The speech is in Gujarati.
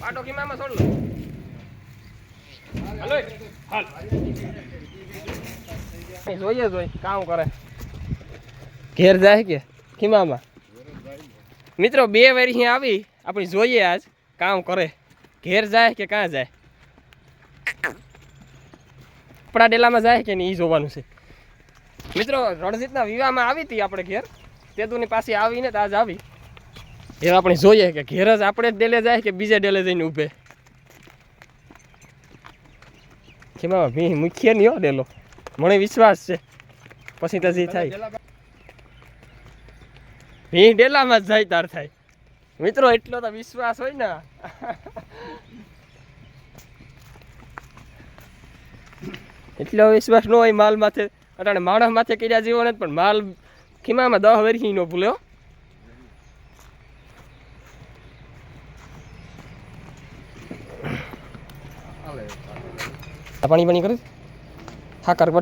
પાટો કિમામાં છોડ લો. હાલો. હાલ. જોઈએ જોઈ, કામ કરે. ઘેર જાય કે ખીમામાં મિત્રો, બે વાર અહીંયા આવી, આપણે જોઈએ આજ, કામ કરે. ઘેર જાય કે કાં જાય? કપડા ડેલામાં જાય કે નહીં એ જોવાનું છે. મિત્રો, રણજીતના વિવાહમાં આવી હતી આપણે ઘેર? તેતુની પાસે આવીને તો આજ આવી. એ આપણે જોઈએ કે ઘેર જ આપણે જ ડેલે જાય કે બીજે ડેલે જઈને ઊભે. કેમાં ભી મુખ્ય નહીં હો ડેલો. મને વિશ્વાસ છે. પછી તજી થાય. ભી ડેલામાં જ જાય તાર થાય. મિત્રો, એટલો તો વિશ્વાસ હોય ને. એટલો વિશ્વાસ ન હોય માલ માથે અટાણે માણસ માથે કર્યા જેવો નથી, પણ માલ ખીમામાં દહ વર્ષી નો ભૂલ્યો પાણી પાણી કરે થાકર